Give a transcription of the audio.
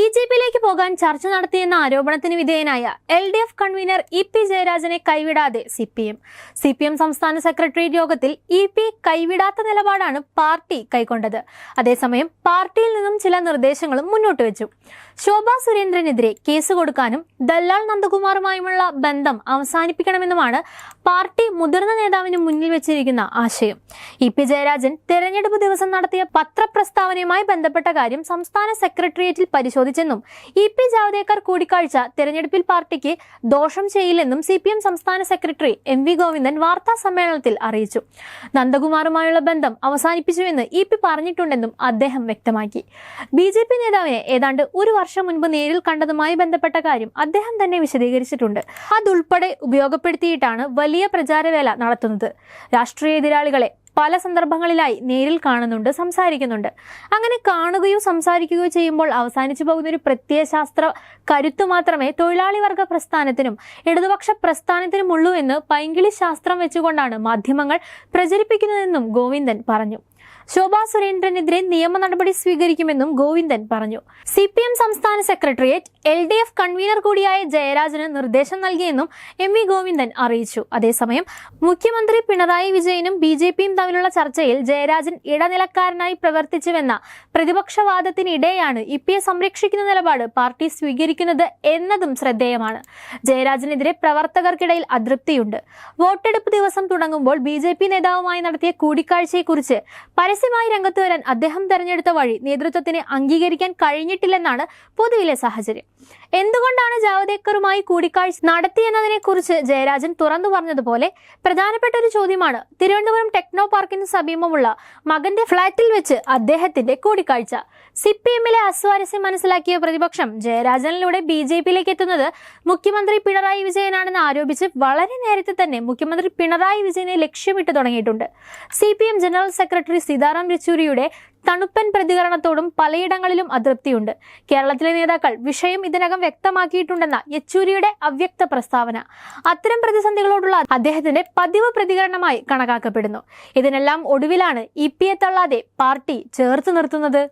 B J പിയിലേക്ക് പോകാൻ ചർച്ച നടത്തിയെന്ന ആരോപണത്തിന് വിധേയനായ L D F convener E P ജയരാജനെ കൈവിടാതെ C P M. C P M സംസ്ഥാന സെക്രട്ടേറിയറ്റ് യോഗത്തിൽ ഇ പി കൈവിടാത്ത നിലപാടാണ് പാർട്ടി കൈക്കൊണ്ടത്. അതേസമയം പാർട്ടിയിൽ നിന്നും ചില നിർദ്ദേശങ്ങളും മുന്നോട്ട് വെച്ചു. ശോഭാ സുരേന്ദ്രനെതിരെ കേസ് കൊടുക്കാനും ദല്ലാൽ നന്ദകുമാറുമായുമുള്ള ബന്ധം അവസാനിപ്പിക്കണമെന്നുമാണ് പാർട്ടി മുതിർന്ന നേതാവിന് മുന്നിൽ വെച്ചിരിക്കുന്ന ആശയം. ഇ പി ജയരാജൻ തെരഞ്ഞെടുപ്പ് ദിവസം നടത്തിയ പത്രപ്രസ്താവനയുമായി ബന്ധപ്പെട്ട കാര്യം സംസ്ഥാന സെക്രട്ടേറിയറ്റിൽ പരിശോധിച്ചെന്നും ഇ പി ജാവദേക്കർ കൂടിക്കാഴ്ച തെരഞ്ഞെടുപ്പിൽ പാർട്ടിക്ക് ദോഷം ചെയ്യില്ലെന്നും സി സംസ്ഥാന സെക്രട്ടറി എം വി ഗോവിന്ദൻ വാർത്താ സമ്മേളനത്തിൽ അറിയിച്ചു. നന്ദകുമാറുമായുള്ള ബന്ധം അവസാനിപ്പിച്ചുവെന്ന് ഇ പി പറഞ്ഞിട്ടുണ്ടെന്നും അദ്ദേഹം വ്യക്തമാക്കി. ബി ജെ പി നേതാവിനെ ഏതാണ്ട് ഒരു വർഷം മുൻപ് നേരിൽ കണ്ടതുമായി ബന്ധപ്പെട്ട കാര്യം അദ്ദേഹം തന്നെ വിശദീകരിച്ചിട്ടുണ്ട്. അതുൾപ്പെടെ ഉപയോഗപ്പെടുത്തിയിട്ടാണ് വലിയ പ്രചാരവേല നടത്തുന്നത്. രാഷ്ട്രീയ എതിരാളികളെ പല സന്ദർഭങ്ങളിലായി നേരിൽ കാണുന്നുണ്ട് സംസാരിക്കുന്നുണ്ട്. അങ്ങനെ കാണുകയോ സംസാരിക്കുകയോ ചെയ്യുമ്പോൾ അവസാനിച്ചു പോകുന്ന ഒരു പ്രത്യയശാസ്ത്ര കരുത്തു മാത്രമേ തൊഴിലാളി വർഗ പ്രസ്ഥാനത്തിനും ഇടതുപക്ഷ പ്രസ്ഥാനത്തിനുമുള്ളൂ എന്ന് പൈങ്കിളി ശാസ്ത്രം വെച്ചുകൊണ്ടാണ് മാധ്യമങ്ങൾ പ്രചരിപ്പിക്കുന്നതെന്നും ഗോവിന്ദൻ പറഞ്ഞു. ശോഭാ സുരേന്ദ്രനെതിരെ നിയമ നടപടി സ്വീകരിക്കുമെന്നും ഗോവിന്ദൻ പറഞ്ഞു. സി പി എം സംസ്ഥാന secretariat L D F convener കൂടിയായ ജയരാജന് നിർദ്ദേശം നൽകിയെന്നും എം വി ഗോവിന്ദൻ അറിയിച്ചു. അതേസമയം മുഖ്യമന്ത്രി പിണറായി വിജയനും ബി ജെ പിയും തമ്മിലുള്ള ചർച്ചയിൽ ജയരാജൻ ഇടനിലക്കാരനായി പ്രവർത്തിച്ചുവെന്ന പ്രതിപക്ഷവാദത്തിനിടെയാണ് ഇ പിയെ സംരക്ഷിക്കുന്ന നിലപാട് പാർട്ടി സ്വീകരിക്കുന്നത് എന്നതും ശ്രദ്ധേയമാണ്. ജയരാജനെതിരെ പ്രവർത്തകർക്കിടയിൽ അതൃപ്തിയുണ്ട്. വോട്ടെടുപ്പ് ദിവസം തുടങ്ങുമ്പോൾ ബി ജെ പി നേതാവുമായി നടത്തിയ കൂടിക്കാഴ്ചയെക്കുറിച്ച് പരസ്യമായി രംഗത്ത് വരാൻ അദ്ദേഹം തെരഞ്ഞെടുത്ത വഴി നേതൃത്വത്തിന് അംഗീകരിക്കാൻ കഴിഞ്ഞിട്ടില്ലെന്നാണ് പൊതുവിലെ സാഹചര്യം. എന്തുകൊണ്ടാണ് ജാവദേക്കറുമായി കൂടിക്കാഴ്ച നടത്തിയെന്നതിനെക്കുറിച്ച് ജയരാജൻ തുറന്നു പറഞ്ഞതുപോലെ പ്രധാനപ്പെട്ട ഒരു ചോദ്യമാണ് തിരുവനന്തപുരം ടെക്നോ പാർക്കിന് സമീപമുള്ള മകന്റെ ഫ്ളാറ്റിൽ വെച്ച് അദ്ദേഹത്തിന്റെ കൂടിക്കാഴ്ച. സി പി എമ്മിലെ അസ്വാരസ്യം മനസ്സിലാക്കിയ പ്രതിപക്ഷം ജയരാജനിലൂടെ ബി ജെ പിയിലേക്ക് എത്തുന്നത് മുഖ്യമന്ത്രി പിണറായി വിജയനാണെന്ന് ആരോപിച്ച് വളരെ നേരത്തെ തന്നെ മുഖ്യമന്ത്രി പിണറായി വിജയനെ ലക്ഷ്യമിട്ട് തുടങ്ങിയിട്ടുണ്ട്. സി ജനറൽ സെക്രട്ടറി സീതാറാം യെച്ചൂരിയുടെ തണുപ്പൻ പ്രതികരണത്തോടും പലയിടങ്ങളിലും അതൃപ്തിയുണ്ട്. കേരളത്തിലെ നേതാക്കൾ വിഷയം ഇതിനകം വ്യക്തമാക്കിയിട്ടുണ്ടെന്ന യെച്ചൂരിയുടെ അവ്യക്ത പ്രസ്താവന. അത്തരം പ്രതിസന്ധികളോടുള്ള അദ്ദേഹത്തിന്റെ പതിവ് പ്രതികരണമായി കണക്കാക്കപ്പെടുന്നു. ഇതിനെല്ലാം ഒടുവിലാണ് ഇ പിയെ തള്ളാതെ പാർട്ടി ചേർത്ത് നിർത്തുന്നത്.